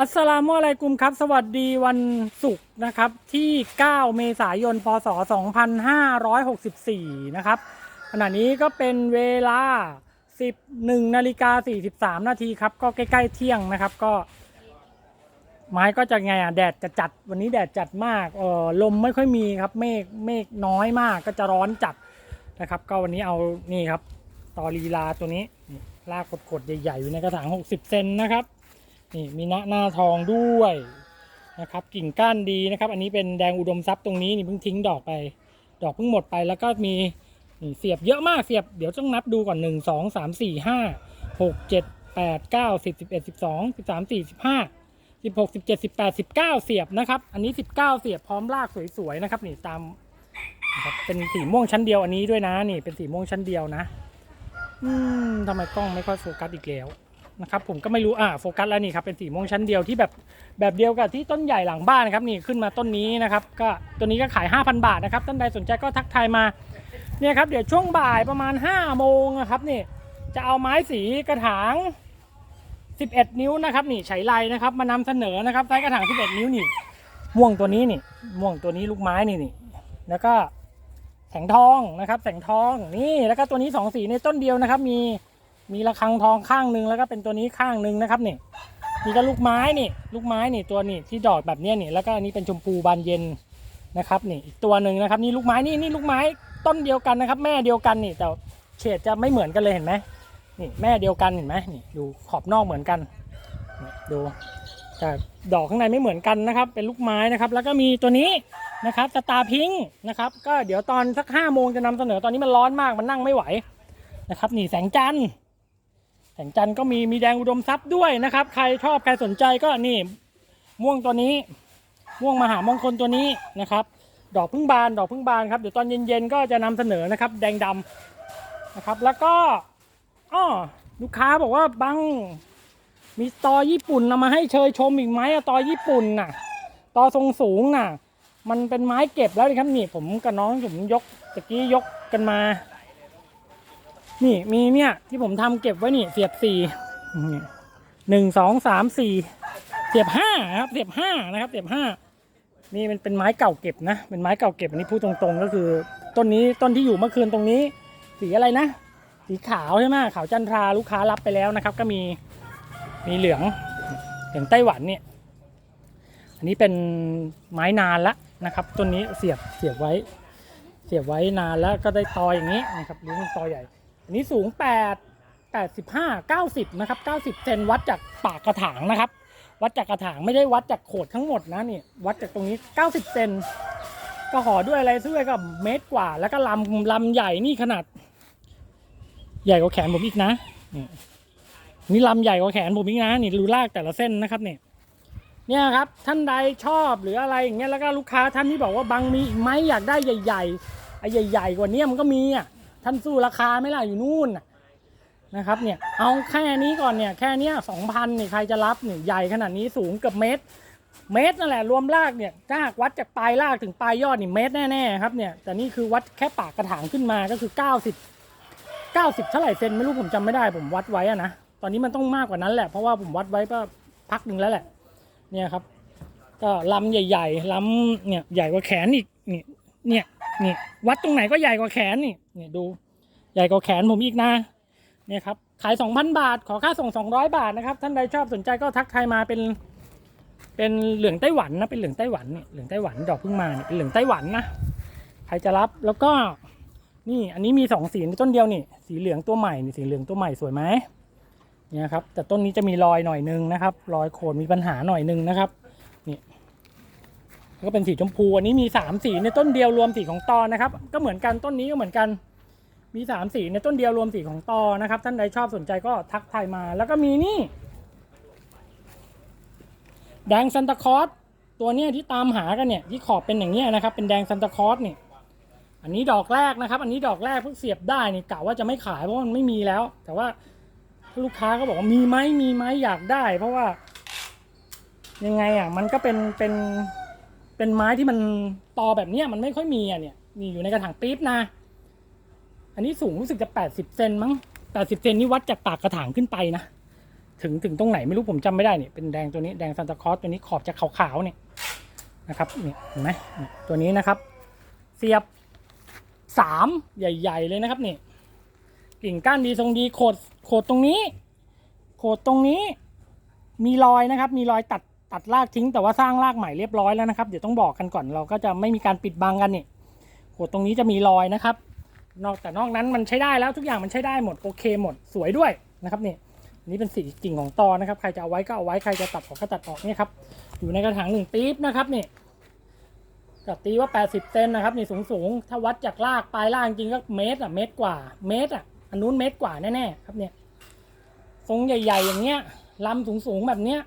อัสสลามุอะลัยกุมครับ สวัสดีวันศุกร์นะครับที่ 9 เมษายน พศ 2564 นะครับขณะนี้ก็เป็นเวลา 11นาฬิกา43 นาทีครับ ก็ใกล้ ๆ เที่ยงนะครับก็ ไม้ก็จะไงอะแดดจะจัดวันนี้แดดจัดมากเออลมไม่ค่อยมีครับ เมฆเมฆน้อยมากก็จะร้อนจัดนะครับ ก็วันนี้เอานี่ครับ ตอลีลาตัวนี้นี่ลากกดๆใหญ่ๆอยู่ในกระถาง 60 เซนนะครับ นี่มีหน้าหน้าทองด้วยนะครับกิ่งก้านดีนะครับ อันนี้เป็นแดงอุดมทรัพย์ตรงนี้นี่เพิ่งทิ้งดอกไป ดอกเพิ่งหมดไปแล้วก็มีนี่เสียบเยอะมากเสียบเดี๋ยวต้องนับดูก่อนหนึ่งสองสามสี่ห้าหกเจ็ดแปดเก้าสิบสิบเอ็ดสิบสองสิบสามสี่สิบห้าสิบหกสิบเจ็ดสิบแปดสิบเก้าเสียบนะครับ อันนี้สิบเก้าเสียบพร้อมรากสวยๆนะครับนี่ตามนะครับเป็นสีม่วงชั้นเดียวอันนี้ด้วยนะนี่เป็นสีม่วงชั้นเดียวนะ อืมทำไมกล้องไม่ค่อยโฟกัสอีกแล้ว นะครับผมก็ไม่รู้อ่าโฟกัสแล้วนี่ครับเป็นสีม่วงชั้นเดียวที่แบบแบบเดียวกับที่ต้นใหญ่หลังบ้านนะครับนี่ขึ้นมาต้นนี้นะครับก็ตัวนี้ก็ขาย 5,000 บาทนะครับท่านใดสนใจก็ทักทายมาเนี่ยครับเดี๋ยวช่วงบ่ายประมาณ5โมงนะครับนี่จะเอาไม้สีกระถาง 11 นิ้วนะครับนี่ไฉไลนะครับมานำเสนอนะครับไซส์กระถาง 11 นิ้วนี่ม่วงตัวนี้นี่ม่วงตัวนี้ลูกไม้นี่นี่แล้วก็แสงทองนะครับแสงทองนี่แล้วก็ตัวนี้สองสีในต้นเดียวนะครับมี มีระฆังทองข้างหนึ่งแล้วก็เป็นตัวนี้ข้างหนึ่งนะครับนี่นี่ก็ลูกไม้นี่ ลูกไม้นี่ตัวนี่ที่ดอกแบบนี้นี่แล้วก็อันนี้เป็นชมพูบานเย็นนะครับนี่อีกตัวหนึ่งนะครับนี่ลูกไม้นี่นี่ลูกไม้ต้นเดียวกันนะครับ แม่เดียวกันนี่แต่เฉดจะไม่เหมือนกันเลยเห็นไหมนี่แม่เดียวกันเห็นไหมนี่ดูขอบนอกเหมือนกันดูแต่ดอกข้างในไม่เหมือนกันนะครับ เป็นลูกไม้นะครับ แล้วก็มีตัวนี้นะครับสตาร์พิงค์นะครับก็เดี๋ยวตอนสักห้าโมงจะนำเสนอตอนนี้มันร้อนมากมันนั่งไม่ไหวนะครับนี่แสงจันทร์ แสงจันทร์ก็มีมีแดงอุดมทรัพย์ด้วยนะครับ ใครชอบใครสนใจก็นี่ม่วงตัวนี้ ม่วงมหามงคลตัวนี้นะครับ ดอกพึ่งบานดอกพึ่งบานครับเดี๋ยวตอนเย็นๆก็จะนำเสนอนะครับ แดงดำนะครับ แล้วก็อ้อลูกค้าบอกว่าบังมีตอญี่ปุ่นนำมาให้เชยชมอีกไหมอะตอญี่ปุ่นน่ะ ตอทรงสูงน่ะ มันเป็นไม้เก็บแล้วนะครับนี่ผมกับน้องผมยกตะกี้ยกกันมา นี่มีเนี่ยที่ผมทำเก็บไว้นี่เสียบสี่หนึ่งสองสามสี่เสียบห้าครับเสียบห้านะครับ เสียบห้านี่มันเป็นไม้เก่าเก็บนะเป็นไม้เก่าเก็บอันนี้พูดตรงๆ ก็คือ ต้นนี้ต้นที่อยู่เมื่อคืนตรงนี้ สีอะไรนะ สีขาวใช่ไหมขาวจันทราลูกค้ารับไปแล้วนะครับ ก็มีมีเหลืองเหลืองไต้หวันเนี่ยอันนี้เป็นไม้นานละนะครับต้นนี้เสียบเสียบไว้ เสียบไว้นานแล้วก็ได้ตออย่างนี้นะครับรู้เป็นตอใหญ่ อันนี้สูง8 85 90นะครับ90เซนวัดจากปากกระถางนะครับ วัดจากกระถางไม่ได้วัดจากโขดทั้งหมดนะนี่วัดจากตรงนี้90เซนก็ห่อด้วยอะไรด้วยก็เมตรกว่า แล้วก็ลำลำใหญ่นี่ขนาด ใหญ่กว่าแขนผมอีกนะนี่นี่ลำใหญ่กว่าแขนผมอีกนะนี่รูลากแต่ละเส้นนะครับเนี่ยเนี่ยครับ ท่านใดชอบหรืออะไรอย่างเงี้ยแล้วก็ลูกค้าท่านที่บอกว่าบางมีอีกไหมอยากได้ใหญ่ๆไอ้ใหญ่ ๆ กว่านี้มันก็มีอะ ท่านสู้ราคาไม่ล่ะอยู่นู่นนะครับ เนี่ย เอาแค่นี้ก่อนเนี่ย แค่เนี้ยสองพันเนี่ยใครจะรับเนี่ยใหญ่ขนาดนี้สูงเกือบเมตร เมตรนั่นแหละรวมรากเนี่ยถ้าหากวัดจากปลายรากถึงปลายยอดนี่เมตรแน่ๆครับเนี่ยแต่นี่คือวัดแค่ปากกระถางขึ้นมาก็คือ 90 90เท่าไหร่เซนไม่รู้ผมจำไม่ได้ผมวัดไว้อะนะตอนนี้มันต้องมากกว่านั้นแหละเพราะว่าผมวัดไว้ก็พักหนึ่งแล้วแหละ เนี่ยครับ ก็ลำใหญ่ ๆลำเนี่ยใหญ่กว่าแขนอีกนี่ เนี่ยนี่วัดตรงไหนก็ใหญ่กว่าแขนนี่เนี่ยดูใหญ่กว่าแขนผมอีกนะเนี่ยครับขาย 2,000 บาท ขอค่าส่ง 200 บาทนะครับ ท่านใดชอบสนใจก็ทักทายมาเป็นเป็นเหลืองไต้หวันนะเป็นเหลืองไต้หวันเนี่ยเหลืองไต้หวันดอกเพิ่งมาเนี่ยเป็นเหลืองไต้หวันนะใครจะรับแล้วก็นี่อันนี้มีสองสีต้นเดียวนี่สีเหลืองตัวใหม่นี่สีเหลืองตัวใหม่สวยไหมเนี่ยครับแต่ต้นนี้จะมีรอยหน่อยนึงนะครับ รอยโคนมีปัญหาหน่อยนึงนะครับ ก็เป็นสีชมพูอันนี้มีสามสีในต้นเดียวรวมสีของตอนะครับ ก็เหมือนกันต้นนี้ก็เหมือนกันมีสามสีในต้นเดียวรวมสีของตอนะครับ ท่านใดชอบสนใจก็ทักทายมา แล้วก็มีนี่แดงซันตาคอสตัวเนี้ยที่ตามหากันเนี่ยที่ขอบเป็นอย่างเงี้ยนะครับ เป็นแดงซันตาคอสเนี่ยอันนี้ดอกแรกนะครับ อันนี้ดอกแรกเพิ่งเสียบได้นี่กะว่าจะไม่ขายเพราะมันไม่มีแล้ว แต่ว่าลูกค้าก็บอกว่ามีไหมมีไหมอยากได้ เพราะว่ายังไงอะมันก็เป็นเป็น เป็นไม้ที่มันตอแบบเนี้ยมันไม่ค่อยมีอะเนี่ยมีอยู่ในกระถางปี๊บนะ อันนี้สูงรู้สึกจะแปดสิบเซนมั้งแปดสิบเซนนี่วัดจากปากกระถางขึ้นไปนะถึงถึงตรงไหนไม่รู้ผมจำไม่ได้เนี่ยเป็นแดงตัวนี้แดงซานตาคอสตัวนี้ขอบจะขาวๆเนี่ยนะครับเนี่ยเห็นไหมตัวนี้นะครับ เสียบสามใหญ่ ๆ เลยนะครับนี่กิ่งก้านดีทรงดีโขดโขดตรงนี้ โขดตรงนี้ มีรอยนะครับ มีรอยตัด ตัดรากทิ้งแต่ว่าสร้างรากใหม่เรียบร้อยแล้วนะครับ เดี๋ยวต้องบอกกันก่อนเราก็จะไม่มีการปิดบังกันนี่โขดตรงนี้จะมีรอยนะครับ นอกแต่นอกนั้นมันใช้ได้แล้วทุกอย่างมันใช้ได้หมดโอเคหมดสวยด้วยนะครับนี่นนี้เป็นสีกิ่งของตอนะครับ ใครจะเอาไว้ก็เอาไว้ใครจะตัดออกก็ตัดออกเนี่ยครับอยู่ในกระถางหนึ่งปี๊บนะครับนี่ก็ตีว่า 80 เซนนะครับนี่สูงสูงถ้าวัดจากรากปลายรากจริงก็เมตรอะเมตรกว่าเมตรอะอันนู้นเมตรกว่าแน่ๆครับเนี่ยทรงใหญ่ ๆ อย่างเงี้ยลำสูงๆแบบเนี้ย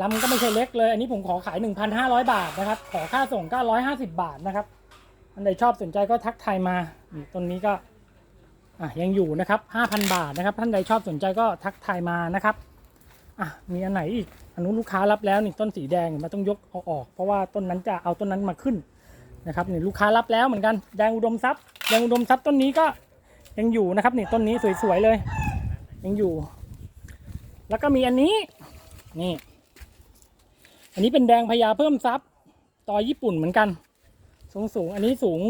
ลำก็ไม่ใช่เล็กเลย อันนี้ผมขอขาย 1,500 บาทนะครับ ขอค่าส่งก็150 บาทนะครับ อันใดชอบสนใจก็ทักทายมาต้นนี้ก็อะยังอยู่นะครับ 5,000 บาทนะครับ ท่านใดชอบสนใจก็ทักทายมานะครับอะมีอันไหนอีกอันนู้นลูกค้ารับแล้วนี่ต้นสีแดงมันต้องยกเอาออก เพราะว่าต้นนั้นจะเอาต้นนั้นมาขึ้นนะครับนี่ลูกค้ารับแล้วเหมือนกันแดงอุดมทรัพย์แดงอุดมทรัพย์ต้นนี้ก็ยังอยู่นะครับนี่ต้นนี้สวยๆเลย ยังอยู่ แล้วก็มีอันนี้นี่ อันนี้เป็นแดงพญาเพิ่มทรัพย์ต่อญี่ปุ่นเหมือนกัน สูงสูงอันนี้สูง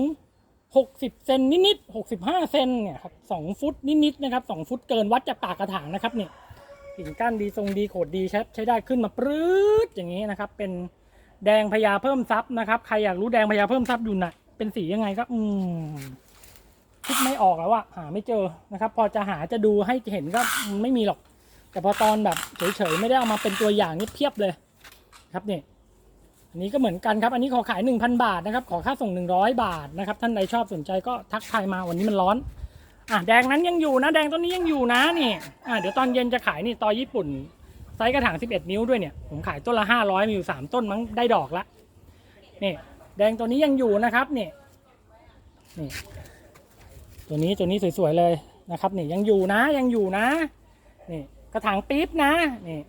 60 เซนนิดๆ65 เซนเนี่ยครับ2ฟุตนิดๆนะครับ2ฟุตเกินวัดจากปากกระถางนะครับเนี่ยกิ่งก้านดีทรงดีโขดดีใช้ใช้ได้ขึ้นมาปรื๊ดอย่างนี้นะครับ เป็นแดงพญาเพิ่มซับนะครับใครอยากรู้แดงพญาเพิ่มซับอยู่ไหนเป็นสียังไงก็อืมคิดไม่ออกแล้วอะหาไม่เจอนะครับ พอจะหาจะดูให้เห็นก็ไม่มีหรอก แต่พอตอนแบบเฉยๆไม่ได้เอามาเป็นตัวอย่างนี่เพียบเลย ครับเนี่ยอันนี้ก็เหมือนกันครับ อันนี้ขอขาย 1,000 บาทนะครับ ขอค่าส่ง 100 บาทนะครับ ท่านใดชอบสนใจก็ทักทายมาวันนี้มันร้อน อะแดงนั้นยังอยู่นะ แดงต้นนี้ยังอยู่นะนี่ อะเดี๋ยวตอนเย็นจะขายนี่ตอญี่ปุ่นไซส์กระถาง 11 นิ้วด้วยเนี่ย ผมขายต้นละ 500 มีอยู่ 3 ต้นมั้งได้ดอกละ นี่ แดงตัวนี้ยังอยู่นะครับนี่นี่ ตัวนี้ตัวนี้สวยๆเลยนะครับนี่ยังอยู่นะยังอยู่นะ นี่กระถางปี๊บนะนี่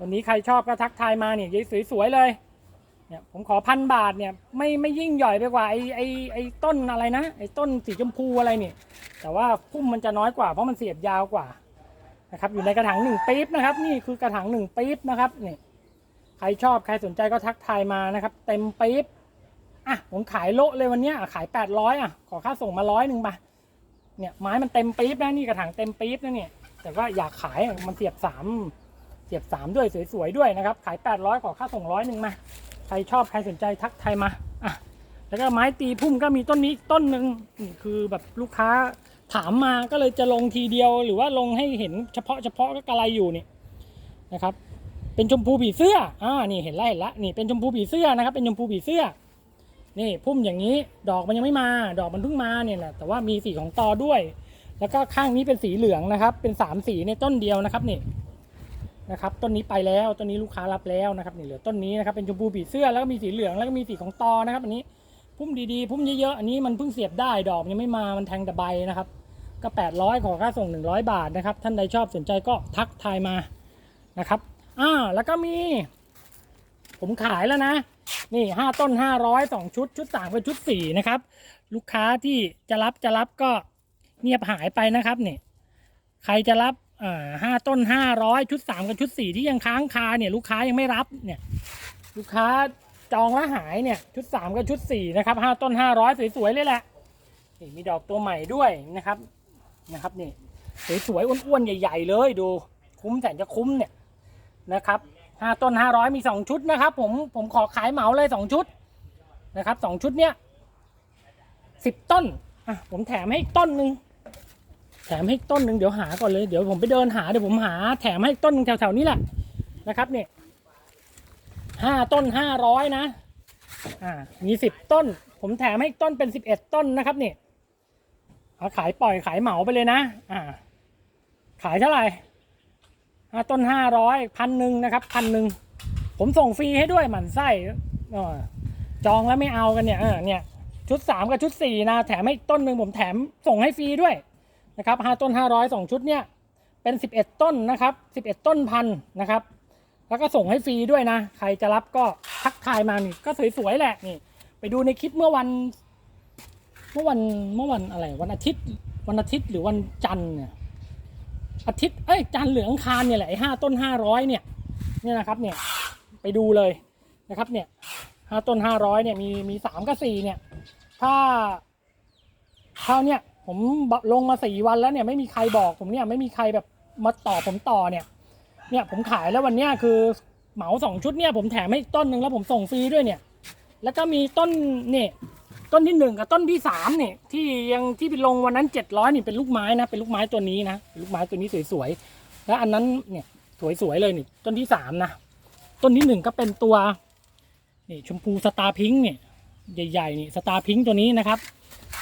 วันนี้ใครชอบก็ทักทายมาเนี่ยยสวยๆเลยเนี่ยผมขอพันบาทเนี่ยไม่ไม่ยิ่งใหญ่ไปกว่าไอไอไอต้นอะไรนะไอต้นสีชมพูอะไรเนี่ยแต่ว่าพุ่มมันจะน้อยกว่าเพราะมันเสียบยาวกว่านะครับอยู่ในกระถางหนึ่งปี๊บนะครับ นี่คือกระถางหนึ่งปี๊บนะครับนี่ใครชอบใครสนใจก็ทักทายมานะครับ เต็มปี๊บอะผมขายโลเลยวันนี้ขายแปดร้อยอะขอค่าส่งมาร้อยหนึ่งไปเนี่ยไม้มันเต็มปี๊บนะนี่กระถางเต็มปี๊บนะเนี่ยแต่ว่าอยากขายมันเสียบสาม เสียบสามด้วยสวยๆด้วยนะครับ ขาย 800 ขอค่าส่งร้อยหนึ่งมา ใครชอบใครสนใจทักไทยมาอะแล้วก็ไม้ตีพุ่มก็มีต้นนี้ต้นหนึ่งนี่คือแบบลูกค้าถามมาก็เลยจะลงทีเดียว หรือว่าลงให้เห็นเฉพาะเฉพาะก็กระไรอยู่นี่นะครับ เป็นชมพูผีเสื้ออ่านี่เห็นแล้วเห็นล้วนี่เป็นชมพูผีเสื้อนะครับ เป็นชมพูผีเสื้อ นี่พุ่มอย่างนี้ดอกมันยังไม่มา ดอกมันเพิ่งมาเนี่ยแหละแต่ว่ามีสีของตอด้วย แล้วก็ข้างนี้เป็นสีเหลืองนะครับ เป็นสามสีในต้นเดียวนะครับนี่ นะครับต้นนี้ไปแล้วต้นนี้ลูกค้ารับแล้วนะครับนี่เหลือต้นนี้นะครับเป็นชมพูผีเสื้อแล้วก็มีสีเหลืองแล้วก็มีสีของตอนะครับ อันนี้พุ่มดีๆพุ่มเยอะๆอันนี้มันเพิ่งเสียบได้ดอกยังไม่มามันแทงแต่ใบนะครับ ก็ 800 ขอค่าส่ง 100 บาทนะครับ ท่านใดชอบสนใจก็ทักทายมานะครับอ่าแล้วก็มี ผมขายแล้วนะ นี่ห้าต้นห้าร้อยสองชุด ชุดสามกับชุดสี่นะครับ ลูกค้าที่จะรับจะรับก็เงียบหายไปนะครับนี่ใครจะรับ ห้าต้นห้าร้อยชุดสามกับชุดสี่ที่ยังค้างคาเนี่ยลูกค้ายังไม่รับเนี่ยลูกค้าจองแล้วหายเนี่ยชุดสามกับชุดสี่นะครับห้าต้นห้าร้อยสวยๆเลยแหละนี่มีดอกตัวใหม่ด้วยนะครับนะครับนี่สวยๆอ้วนๆใหญ่ ๆ เลยดูคุ้มแสนจะคุ้มเนี่ยนะครับห้าต้นห้าร้อยมีสองชุดนะครับ ผมผมขอขายเหมาเลยสองชุดนะครับสองชุดเนี้ยสิบต้นอะผมแถมให้อีกต้นหนึ่ง แถมให้ต้นหนึ่งเดี๋ยวหาก่อนเลยเดี๋ยวผมไปเดินหาเดี๋ยวผมหา แถมให้ต้นนึงแถวๆนี้แหละนะครับเนี่ยห้าต้นห้าร้อยนะ อ่า มีสิบต้น ผมแถมให้ต้นเป็นสิบเอ็ดต้นนะครับเนี่ยเอาขายปล่อยขายเหมาไปเลยนะ อ่า ขายเท่าไหร่ห้าต้นห้าร้อยพันหนึ่งนะครับพันหนึ่งผมส่งฟรีให้ด้วยหมันไส้เออจองแล้วไม่เอากันเนี่ยเออเนี่ย ชุดสามกับชุดสี่นะ แถมให้ต้นหนึ่งผมแถมส่งให้ฟรีด้วย นะครับห้าต้นห้าร้อยสองชุดเนี่ยเป็นสิบเอ็ดต้นนะครับสิบเอ็ดต้นพันนะครับ แล้วก็ส่งให้ฟรีด้วยนะ ใครจะรับก็ทักทายมานี่ก็สวยๆแหละนี่ ไปดูในคลิปเมื่อวัน เมื่อวันเมื่อวันอะไร วันอาทิตย์ วันอาทิตย์หรือวันจันทร์เนี่ยอาทิตย์เอ้ยจันทร์เหลืองอังคารเนี่ยแหละไอ้ห้าต้นห้าร้อยเนี่ยเนี่ยนะครับเนี่ยไปดูเลยนะครับเนี่ยห้าต้นห้าร้อยเนี่ยมีมีสามกับสี่เนี่ย ถ้าถ้าเนี่ย ผมลงมาสี่วันแล้วเนี่ยไม่มีใครบอกผมเนี่ยไม่มีใครแบบมาต่อผมต่อเนี่ย เนี่ยผมขายแล้ววันเนี้ยคือเหมาสองชุดเนี่ยผมแถมให้อีกต้นหนึ่งแล้วผมส่งฟรีด้วยเนี่ย แล้วก็มีต้นเนี่ยต้นที่หนึ่งกับต้นที่สามเนี่ยที่ยังที่ไปลงวันนั้นเจ็ดร้อยนี่เป็นลูกไม้นะเป็นลูกไม้ตัวนี้นะลูกไม้ตัวนี้สวยๆแล้วอันนั้นเนี่ยสวยๆเลยนี่ต้นที่สามนะต้นที่หนึ่งก็เป็นตัวนี่ชมพูสตาร์พิงค์เนี่ยใหญ่ๆนี่สตาร์พิงค์ตัวนี้นะครับ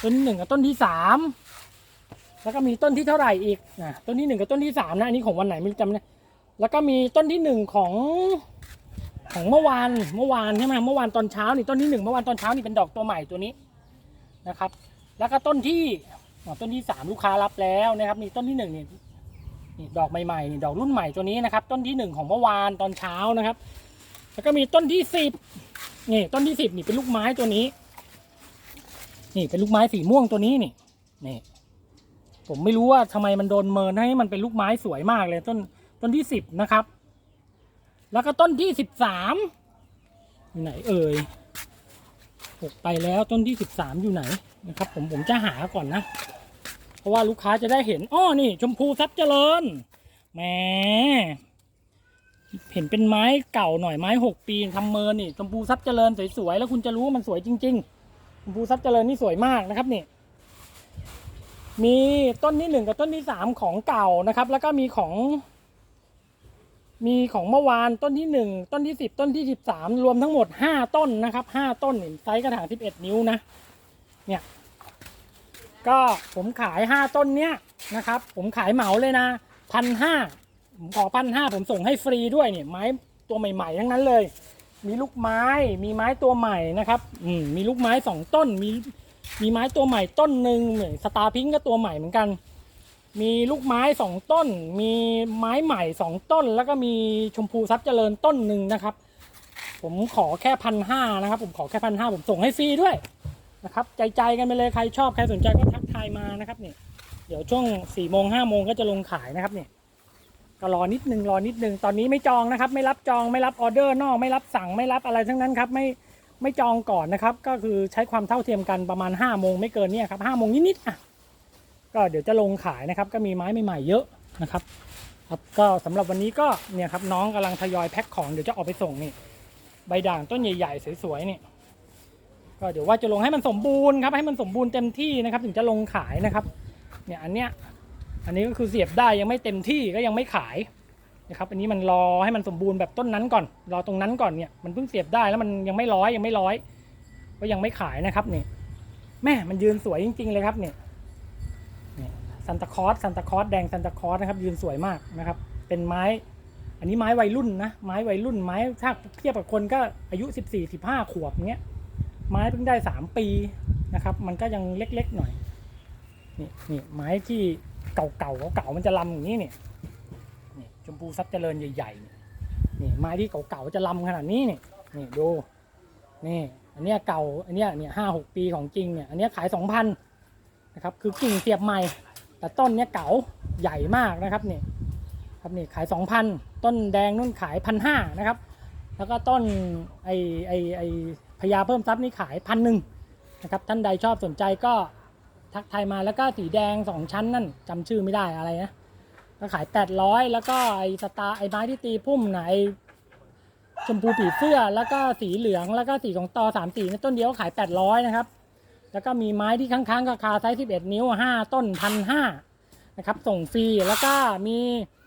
ต้นที่หนึ่งกับต้นที่สามแล้วก็มีต้นที่เท่าไหร่อีกนะต้นที่หนึ่งกับต้นที่สามนะอันนี้ของวันไหนไม่รู้จำเนี่ยแล้วก็มีต้นที่หนึ่งของของเมื่อวานเมื่อวานใช่ไหมเมื่อวานตอนเช้านี่ต้นที่หนึ่งเมื่อวานตอนเช้านี่เป็นดอกตัวใหม่ตัวนี้นะครับ แล้วก็ต้นที่ต้นที่สามลูกค้ารับแล้วนะครับนี่ต้นที่หนึ่งนี่นี่ดอกใหม่ๆนี่ดอกรุ่นใหม่ตัวนี้นะครับ ต้นที่หนึ่งของเมื่อวานตอนเช้านะครับ แล้วก็มีต้นที่สิบนี่ต้นที่สิบนี่เป็นลูกไม้ตัวนี้ นี่เป็นลูกไม้สีม่วงตัวนี้นี่นี่ผมไม่รู้ว่าทำไมมันโดนเมินให้มันเป็นลูกไม้สวยมากเลยต้นต้นที่สิบนะครับ แล้วก็ต้นที่สิบสามอยู่ไหนเอ่ยหกไปแล้วต้นที่สิบสามอยู่ไหนนะครับ ผมผมจะหาก่อนนะ เพราะว่าลูกค้าจะได้เห็นอ้อนี่ ชมพูทรัพย์เจริญแหมเห็นเป็นไม้เก่าหน่อยไม้หกปีทำเมินนี่ชมพูทรัพย์เจริญสวยๆแล้วคุณจะรู้ว่ามันสวยจริง ๆ ชมพูทรัพย์เจริญนี่สวยมากนะครับนี่มีต้นที่หนึ่งกับต้นที่สามของเก่านะครับ แล้วก็มีของ มีของเมื่อวานต้นที่หนึ่งต้นที่สิบต้นที่สิบสามรวมทั้งหมดห้าต้นนะครับห้าต้นนี่ไซส์กระถางสิบเอ็ดนิ้วนะ เนี่ย ก็ผมขายห้าต้นเนี้ยนะครับ ผมขายเหมาเลยนะพันห้าผมขอพันห้าผมส่งให้ฟรีด้วยเนี่ยไม้ตัวใหม่ ๆ ทั้งนั้นเลย มีลูกไม้ มีไม้ตัวใหม่นะครับ อืมมีลูกไม้สองต้น มีมีไม้ตัวใหม่ต้นหนึ่งเหมือนสตาร์พิงก็ตัวใหม่เหมือนกัน มีลูกไม้สองต้น มีไม้ใหม่สองต้น แล้วก็มีชมพูทรัพย์เจริญต้นหนึ่งนะครับ ผมขอแค่พันห้านะครับ ผมขอแค่พันห้าผมส่งให้ฟรีด้วยนะครับ ใจใจกันไปเลยใครชอบใครสนใจก็ทักทายมานะครับเนี่ยเดี๋ยวช่วงสี่โมงห้าโมงก็จะลงขายนะครับเนี่ย ก็รอนิดนึงรอนิดนึงตอนนี้ไม่จองนะครับ ไม่รับจองไม่รับออเดอร์นอกไม่รับสั่งไม่รับอะไรทั้งนั้นครับไม่ไม่จองก่อนนะครับ ก็คือใช้ความเท่าเทียมกันประมาณห้าโมงไม่เกินเนี่ยครับห้าโมงนิดๆอะก็เดี๋ยวจะลงขายนะครับ ก็มีไม้ใหม่ๆเยอะนะครับ ครับก็สำหรับวันนี้ก็เนี่ยครับน้องกำลังทยอยแพ็คของเดี๋ยวจะออกไปส่งนี่ใบด่างต้นใหญ่ๆสวยๆนี่ก็เดี๋ยวว่าจะลงให้มันสมบูรณ์ครับให้มันสมบูรณ์เต็มที่นะครับ ถึงจะลงขายนะครับ เนี่ยอันเนี้ย อันนี้ก็คือเสียบได้ยังไม่เต็มที่ก็ยังไม่ขายนะครับอันนี้มันรอให้มันสมบูรณ์แบบต้นนั้นก่อน รอตรงนั้นก่อนเนี่ยมันเพิ่งเสียบได้แล้วมันยังไม่ร้อยยังไม่ร้อย ก็ยังไม่ขายนะครับเนี่ยแม่มันยืนสวยจริง ๆ เลยครับเนี่ยซันตาคอสซันตาคอสแดงซันตาคอสนะครับยืนสวยมากนะครับ เป็นไม้ อันนี้ไม้วัยรุ่นนะไม้วัยรุ่นไม้ถ้าเทียบกับคนก็อายุ 14 15 ขวบเงี้ยไม้เพิ่งได้ 3 ปีนะครับ มันก็ยังเล็กๆหน่อยนี่นี่ไม้ที่ เก่าๆเก่าๆมันจะลำอย่างนี้เนี่ยนี่ชมพูซับเจริญใหญ่ๆเนี่ยนี่ไม้ที่เก่าๆจะลำขนาดนี้เนี่ยนี่ดูนี่อันเนี้ยเก่าอันเนี้ยเนี่ยห้าหกปีของจริงเนี่ยอันเนี้ยขายสองพันนะครับคือกิ่งเสียบใหม่ แต่ต้นเนี้ยเก๋าใหญ่มากนะครับนี่ครับนี่ขาย2,000ต้นแดงนุ่นขายพันห้านะครับแล้วก็ต้นไอไอไอพญาเพิ่มทรัพย์นี่ขายพันหนึ่งนะครับท่านใดชอบสนใจก็ ทักทายมาแล้วก็สีแดงสองชั้นนั่นจำชื่อไม่ได้อะไรนะก็ขาย800แล้วก็ไอสตาไอไม้ที่ตีพุ่มไหนะไอชมพูผีเสื้อแล้วก็สีเหลืองแล้วก็สีของตอสามสีต้นเดียวขาย800นะครับ แล้วก็มีไม้ที่ค้างๆราคาไซส์11นิ้ว5ต้นพันห้านะครับส่งฟรีแล้วก็มี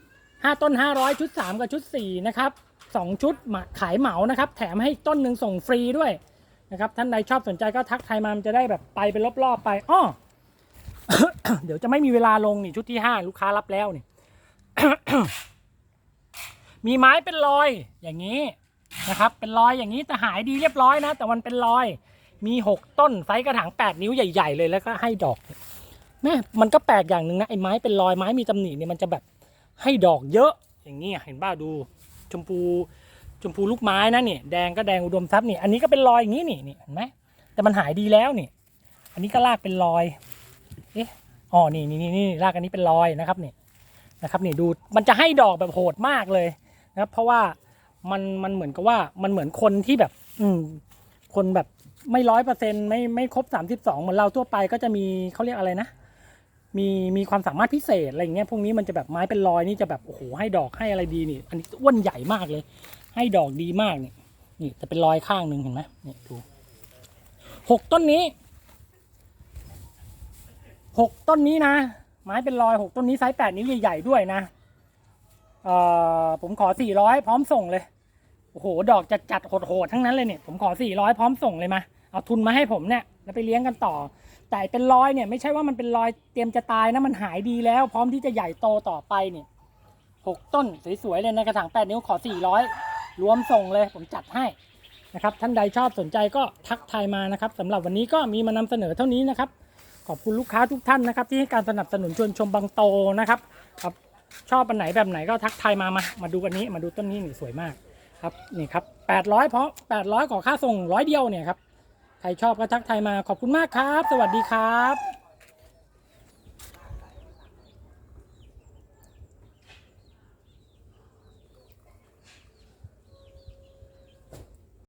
5ต้น500ชุด3กับชุด4นะครับ2ชุดขายเหมานะครับ แถมให้ต้นหนึ่งส่งฟรีด้วยนะครับท่านใดชอบสนใจก็ทักทายมามันจะได้แบบไปเป็นรอบๆไปอ้อ เดี๋ยวจะไม่มีเวลาลงนี่ชุดที่5ลูกค้ารับแล้วนี่ มีไม้เป็นรอยอย่างนี้นะครับ เป็นรอยอย่างนี้แต่หายดีเรียบร้อยนะ แต่มันเป็นรอย มีหกต้นไซส์กระถางแปดนิ้วใหญ่ ๆ เลยแล้วก็ให้ดอกแม่มันก็แปลกอย่างหนึ่งนะไอ้ไม้เป็นรอยไม้มีตำหนิเนี่ยมันจะแบบให้ดอกเยอะอย่างนี้เห็นบ้าดูชมพูชมพูลูกไม้นะเนี่ยแดงก็แดงอุดมทรัพย์นี่อันนี้ก็เป็นรอยอย่างนี้นี่นี่เห็นไหมแต่มันหายดีแล้วนี่ อันนี้ก็ลากเป็นรอย เอ๊ะอ๋อนี่นี่นี่รากอันนี้เป็นรอยนะครับนี่นะครับนี่ดูมันจะให้ดอกแบบโหดมากเลยนะครับเพราะว่ามันมันเหมือนกับว่ามันเหมือนคนที่แบบ อืมคนแบบไม่ร้อยเปอร์เซ็นต์ไม่ไม่ครบสามสิบสองเหมือนเราทั่วไปก็จะมีเขาเรียกอะไรนะ มีมีความสามารถพิเศษอะไรอย่างเงี้ยพวกนี้มันจะแบบไม้เป็นรอยนี่จะแบบโอ้โหให้ดอกให้อะไรดีนี่ อันนี้อ้วนใหญ่มากเลย ให้ดอกดีมากนี่นี่จะเป็นรอยข้างหนึ่งเห็นไหมนี่ดูหกต้นนี้ หกต้นนี้นะ ไม้เป็นรอยหกต้นนี้ไซส์แปดนิ้วใหญ่ๆด้วยนะเอ่อผมขอสี่ร้อยพร้อมส่งเลยโอ้โหดอกจะจัดโหดๆทั้งนั้นเลยเนี่ยผมขอสี่ร้อยพร้อมส่งเลยมาเอาทุนมาให้ผมเนี่ยแล้วไปเลี้ยงกันต่อ แต่เป็นรอยเนี่ยไม่ใช่ว่ามันเป็นรอยเตรียมจะตายนะมันหายดีแล้ว พร้อมที่จะใหญ่โตต่อไปเนี่ยหกต้นสวยๆเลยในกระถางแปดนิ้วขอสี่ร้อยรวมส่งเลยผมจัดให้นะครับท่านใดชอบสนใจก็ทักทายมานะครับสำหรับวันนี้ก็มีมานำเสนอเท่านี้นะครับ ขอบคุณลูกค้าทุกท่านนะครับ ที่ให้การสนับสนุนชวนชมบางโตนะครับครับชอบอันไหนแบบไหนก็ทักทายมามามาดูอันนี้มาดูต้นนี้นี่สวยมากครับนี่ครับ800เพราะ800ขอค่าส่งร้อยเดียวเนี่ยครับใครชอบก็ทักทายมาขอบคุณมากครับ สวัสดีครับ